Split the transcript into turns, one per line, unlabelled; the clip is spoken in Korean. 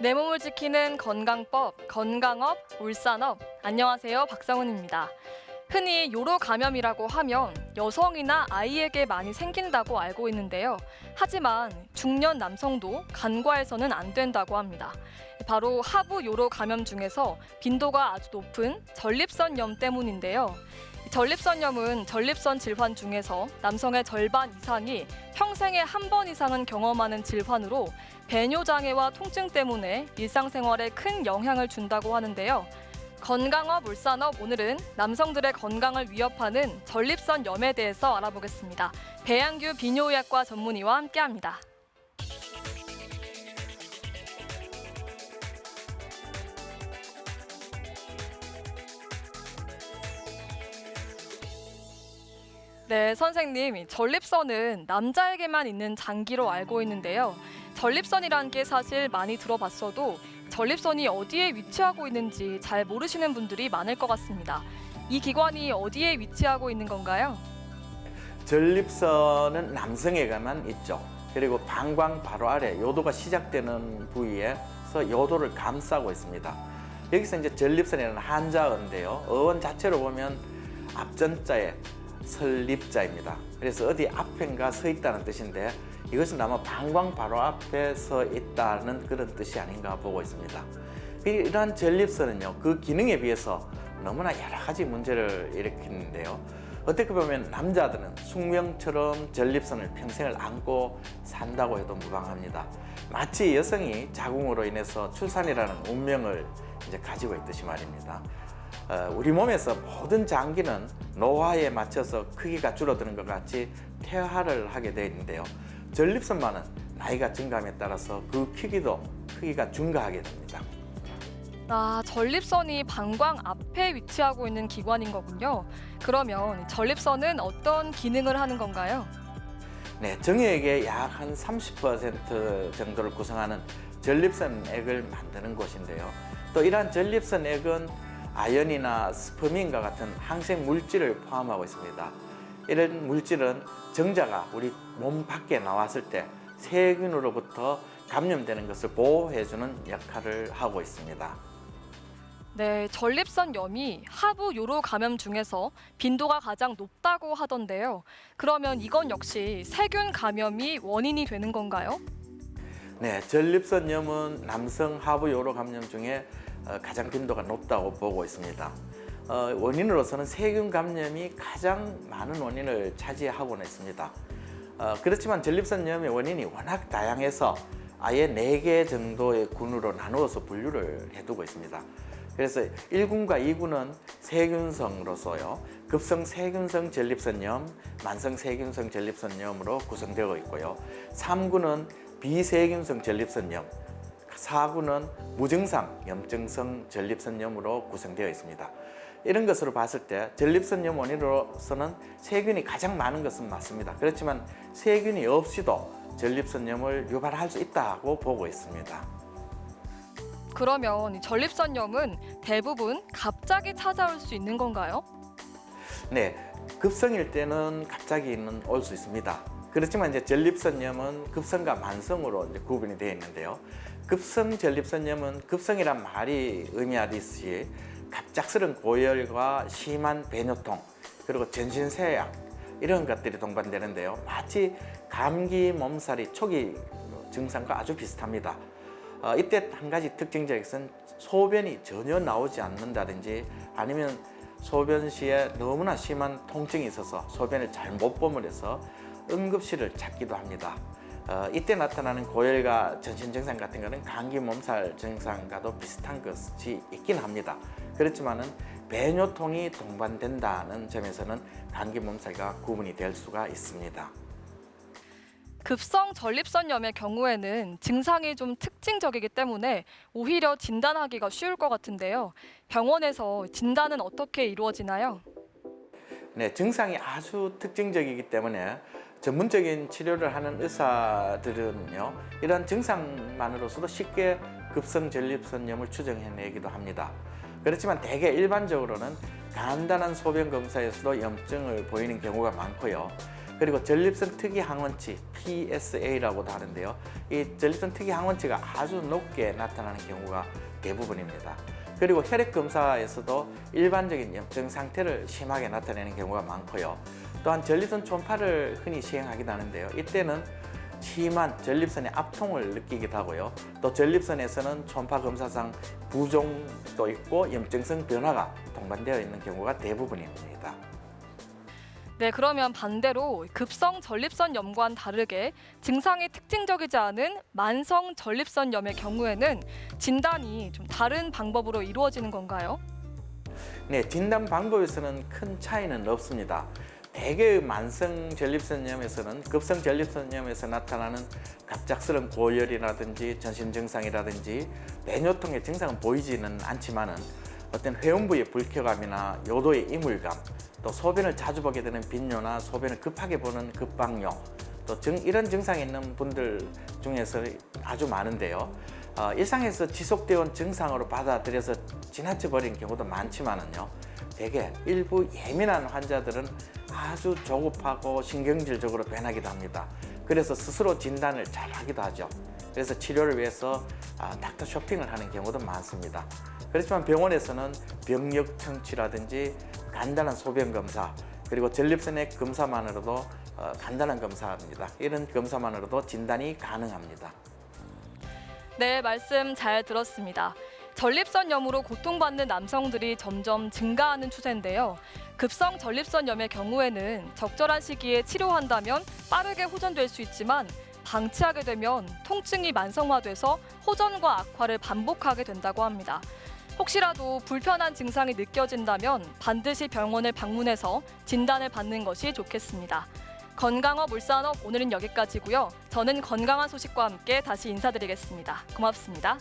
내 몸을 지키는 건강법, 건강업, 울산업. 안녕하세요. 박성은입니다. 흔히 요로 감염이라고 하면 여성이나 아이에게 많이 생긴다고 알고 있는데요. 하지만 중년 남성도 간과해서는 안 된다고 합니다. 바로 하부 요로 감염 중에서 빈도가 아주 높은 전립선염 때문인데요. 전립선염은 전립선 질환 중에서 남성의 절반 이상이 평생에 한 번 이상은 경험하는 질환으로 배뇨 장애와 통증 때문에 일상생활에 큰 영향을 준다고 하는데요. 건강업 울산업 오늘은 남성들의 건강을 위협하는 전립선염에 대해서 알아보겠습니다. 배양규 비뇨의학과 전문의와 함께합니다. 네, 선생님. 전립선은 남자에게만 있는 장기로 알고 있는데요. 전립선이라는 게 사실 많이 들어봤어도 전립선이 어디에 위치하고 있는지 잘 모르시는 분들이 많을 것 같습니다. 이 기관이 어디에 위치하고 있는 건가요?
전립선은 남성에게만 있죠. 그리고 방광 바로 아래 요도가 시작되는 부위에서 요도를 감싸고 있습니다. 여기서 이제 전립선이라는 한자어인데요. 어원 자체로 보면 앞전자에 설립자입니다. 그래서 어디 앞엔가 서 있다는 뜻인데 이것은 아마 방광 바로 앞에 서 있다는 그런 뜻이 아닌가 보고 있습니다. 이러한 전립선은요, 그 기능에 비해서 너무나 여러 가지 문제를 일으키는데요. 어떻게 보면 남자들은 숙명처럼 전립선을 평생을 안고 산다고 해도 무방합니다. 마치 여성이 자궁으로 인해서 출산이라는 운명을 이제 가지고 있듯이 말입니다. 어, 우리 몸에서 모든 장기는 노화에 맞춰서 크기가 줄어드는 것 같이 퇴화를 하게 되어 있는데요. 전립선만은 나이가 증감에 따라서 그 크기도 크기가 증가하게 됩니다.
아, 전립선이 방광 앞에 위치하고 있는 기관인 거군요. 그러면 전립선은 어떤 기능을 하는 건가요?
네, 정액의 약 한 30% 정도를 구성하는 전립선액을 만드는 곳인데요. 또 이러한 전립선액은 아연이나 스퍼민과 같은 항생 물질을 포함하고 있습니다. 이런 물질은 정자가 우리 몸 밖에 나왔을 때 세균으로부터 감염되는 것을 보호해주는 역할을 하고 있습니다.
네, 전립선 염이 하부 요로 감염 중에서 빈도가 가장 높다고 하던데요. 그러면 이건 역시 세균 감염이 원인이 되는 건가요?
네, 전립선 염은 남성 하부 요로 감염 중에 어, 가장 빈도가 높다고 보고 있습니다. 어, 원인으로서는 세균 감염이 가장 많은 원인을 차지하고는 있습니다. 어, 그렇지만 전립선염의 원인이 워낙 다양해서 아예 네 개 정도의 군으로 나누어서 분류를 해두고 있습니다. 그래서 1군과 2군은 세균성으로서요. 급성 세균성 전립선염, 만성 세균성 전립선염으로 구성되어 있고요. 3군은 비세균성 전립선염, 4군은 무증상 염증성 전립선염으로 구성되어 있습니다. 이런 것으로 봤을 때 전립선염 원인으로서는 세균이 가장 많은 것은 맞습니다. 그렇지만 세균이 없이도 전립선염을 유발할 수 있다고 보고 있습니다.
그러면 이 전립선염은 대부분 갑자기 찾아올 수 있는 건가요?
네, 급성일 때는 갑자기 올수 있습니다. 그렇지만 이제 전립선염은 급성과 만성으로 이제 구분이 되어 있는데요. 급성 전립선염은 급성이란 말이 의미하듯이 갑작스런 고열과 심한 배뇨통 그리고 전신세약 이런 것들이 동반되는데요. 마치 감기 몸살이 초기 증상과 아주 비슷합니다. 어, 이때 한 가지 특징적인 것은 소변이 전혀 나오지 않는다든지 아니면 소변 시에 너무나 심한 통증이 있어서 소변을 잘못 버무려서 응급실을 찾기도 합니다. 어, 이때 나타나는 고열과 전신 증상 같은 것은 감기 몸살 증상과도 비슷한 것이 있긴 합니다. 그렇지만은 배뇨통이 동반된다는 점에서는 감기 몸살과 구분이 될 수가 있습니다.
급성 전립선염의 경우에는 증상이 좀 특징적이기 때문에 오히려 진단하기가 쉬울 것 같은데요. 병원에서 진단은 어떻게 이루어지나요?
네, 증상이 아주 특징적이기 때문에 전문적인 치료를 하는 의사들은요, 이런 증상만으로서도 쉽게 급성 전립선염을 추정해내기도 합니다. 그렇지만 대개 일반적으로는 간단한 소변 검사에서도 염증을 보이는 경우가 많고요. 그리고 전립선 특이 항원치 PSA라고도 하는데요. 이 전립선 특이 항원치가 아주 높게 나타나는 경우가 대부분입니다. 그리고 혈액 검사에서도 일반적인 염증 상태를 심하게 나타내는 경우가 많고요. 또한 전립선 초음파를 흔히 시행하기도 하는데요. 이때는 심한 전립선의 압통을 느끼기도 하고요. 또 전립선에서는 초음파 검사상 부종도 있고 염증성 변화가 동반되어 있는 경우가 대부분입니다.
네, 그러면 반대로 급성 전립선 염과는 다르게 증상이 특징적이지 않은 만성 전립선 염의 경우에는 진단이 좀 다른 방법으로 이루어지는 건가요?
네, 진단 방법에서는 큰 차이는 없습니다. 대개의 만성 전립선염에서는 급성 전립선염에서 나타나는 갑작스러운 고열이라든지 전신 증상이라든지 뇌뇨통의 증상은 보이지는 않지만은 어떤 회음부의 불쾌감이나 요도의 이물감, 또 소변을 자주 보게 되는 빈뇨나 소변을 급하게 보는 급박뇨, 또 증, 이런 증상이 있는 분들 중에서 아주 많은데요. 어, 일상에서 지속되어 온 증상으로 받아들여서 지나쳐 버린 경우도 많지만은요. 대개 일부 예민한 환자들은 아주 조급하고 신경질적으로 변하기도 합니다. 그래서 스스로 진단을 잘 하기도 하죠. 그래서 치료를 위해서 아, 닥터 쇼핑을 하는 경우도 많습니다. 그렇지만 병원에서는 병력 청취라든지 간단한 소변 검사 그리고 전립선의 검사만으로도 어, 간단한 검사입니다. 이런 검사만으로도 진단이 가능합니다.
네, 말씀 잘 들었습니다. 전립선염으로 고통받는 남성들이 점점 증가하는 추세인데요. 급성 전립선염의 경우에는 적절한 시기에 치료한다면 빠르게 호전될 수 있지만 방치하게 되면 통증이 만성화돼서 호전과 악화를 반복하게 된다고 합니다. 혹시라도 불편한 증상이 느껴진다면 반드시 병원을 방문해서 진단을 받는 것이 좋겠습니다. 건강업 울산업 오늘은 여기까지고요. 저는 건강한 소식과 함께 다시 인사드리겠습니다. 고맙습니다.